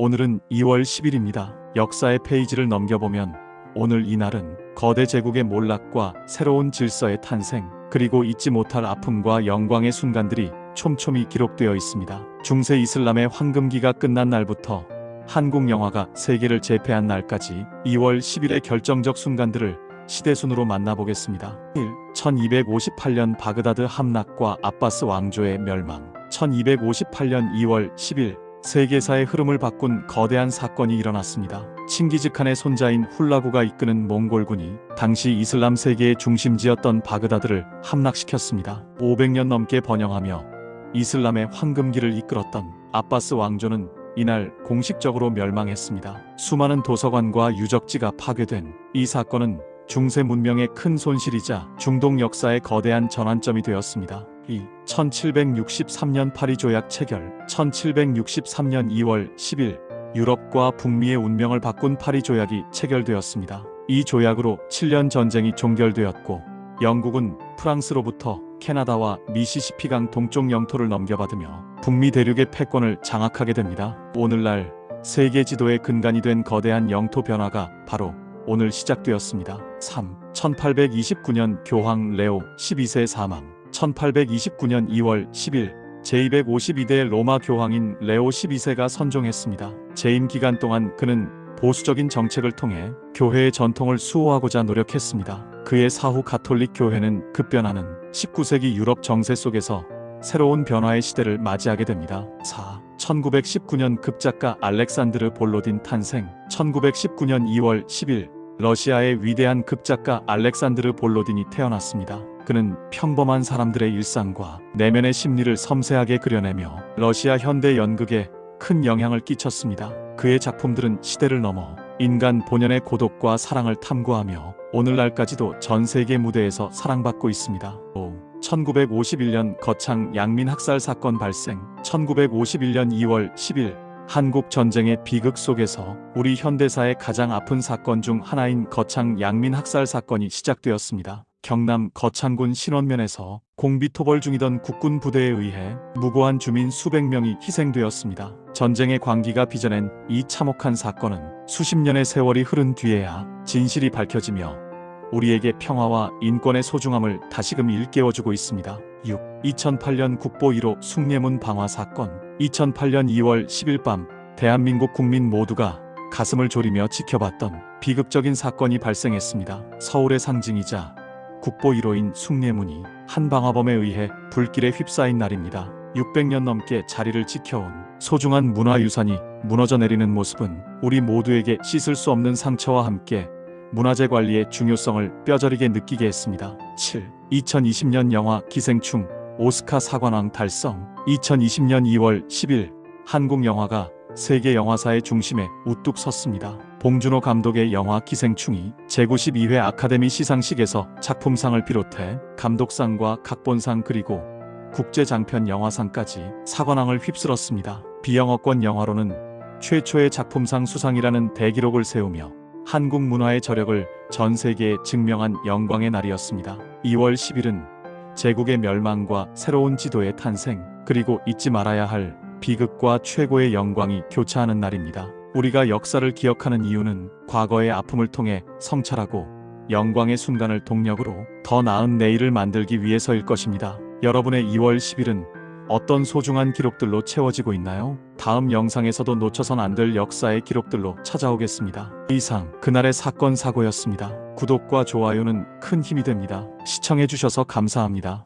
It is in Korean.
오늘은 2월 10일입니다. 역사의 페이지를 넘겨보면 오늘 이날은 거대 제국의 몰락과 새로운 질서의 탄생, 그리고 잊지 못할 아픔과 영광의 순간들이 촘촘히 기록되어 있습니다. 중세 이슬람의 황금기가 끝난 날부터 한국 영화가 세계를 제패한 날까지 2월 10일의 결정적 순간들을 시대순으로 만나보겠습니다. 1. 1258년 바그다드 함락과 아바스 왕조의 멸망. 1258년 2월 10일 세계사의 흐름을 바꾼 거대한 사건이 일어났습니다. 칭기즈칸의 손자인 훌라구가 이끄는 몽골군이 당시 이슬람 세계의 중심지였던 바그다드를 함락시켰습니다. 500년 넘게 번영하며 이슬람의 황금기를 이끌었던 아바스 왕조는 이날 공식적으로 멸망했습니다. 수많은 도서관과 유적지가 파괴된 이 사건은 중세 문명의 큰 손실이자 중동 역사의 거대한 전환점이 되었습니다. 2. 1763년 파리 조약 체결 1763년 2월 10일 유럽과 북미의 운명을 바꾼 파리 조약이 체결되었습니다. 이 조약으로 7년 전쟁이 종결되었고 영국은 프랑스로부터 캐나다와 미시시피강 동쪽 영토를 넘겨받으며 북미 대륙의 패권을 장악하게 됩니다. 오늘날 세계 지도의 근간이 된 거대한 영토 변화가 바로 오늘 시작되었습니다. 3. 1829년 교황 레오 12세 사망 1829년 2월 10일 제252대 로마 교황인 레오 12세가 선종했습니다. 재임 기간 동안 그는 보수적인 정책을 통해 교회의 전통을 수호하고자 노력했습니다. 그의 사후 가톨릭 교회는 급변하는 19세기 유럽 정세 속에서 새로운 변화의 시대를 맞이하게 됩니다. 4. 1919년 극작가 알렉산드르 볼로딘 탄생 1919년 2월 10일 러시아의 위대한 극작가 알렉산드르 볼로딘이 태어났습니다. 그는 평범한 사람들의 일상과 내면의 심리를 섬세하게 그려내며 러시아 현대 연극에 큰 영향을 끼쳤습니다. 그의 작품들은 시대를 넘어 인간 본연의 고독과 사랑을 탐구하며 오늘날까지도 전 세계 무대에서 사랑받고 있습니다. 5. 1951년 거창 양민 학살 사건 발생 1951년 2월 10일 한국 전쟁의 비극 속에서 우리 현대사의 가장 아픈 사건 중 하나인 거창 양민 학살 사건이 시작되었습니다. 경남 거창군 신원면에서 공비토벌 중이던 국군 부대에 의해 무고한 주민 수백 명이 희생되었습니다. 전쟁의 광기가 빚어낸 이 참혹한 사건은 수십 년의 세월이 흐른 뒤에야 진실이 밝혀지며 우리에게 평화와 인권의 소중함을 다시금 일깨워주고 있습니다. 6. 2008년 국보 1호 숭례문 방화 사건 2008년 2월 10일 밤 대한민국 국민 모두가 가슴을 졸이며 지켜봤던 비극적인 사건이 발생했습니다. 서울의 상징이자 국보 1호인 숭례문이 한 방화범에 의해 불길에 휩싸인 날입니다. 600년 넘게 자리를 지켜온 소중한 문화유산이 무너져 내리는 모습은 우리 모두에게 씻을 수 없는 상처와 함께 문화재 관리의 중요성을 뼈저리게 느끼게 했습니다. 7. 2020년 영화 기생충 오스카 사관왕 달성 2020년 2월 10일 한국 영화가 세계 영화사의 중심에 우뚝 섰습니다. 봉준호 감독의 영화 기생충이 제92회 아카데미 시상식에서 작품상을 비롯해 감독상과 각본상 그리고 국제장편 영화상까지 사관왕을 휩쓸었습니다. 비영어권 영화로는 최초의 작품상 수상이라는 대기록을 세우며 한국 문화의 저력을 전 세계에 증명한 영광의 날이었습니다. 2월 10일은 제국의 멸망과 새로운 지도의 탄생, 그리고 잊지 말아야 할 비극과 최고의 영광이 교차하는 날입니다. 우리가 역사를 기억하는 이유는 과거의 아픔을 통해 성찰하고 영광의 순간을 동력으로 더 나은 내일을 만들기 위해서일 것입니다. 여러분의 2월 10일은 어떤 소중한 기록들로 채워지고 있나요? 다음 영상에서도 놓쳐선 안 될 역사의 기록들로 찾아오겠습니다. 이상 그날의 사건 사고였습니다. 구독과 좋아요는 큰 힘이 됩니다. 시청해주셔서 감사합니다.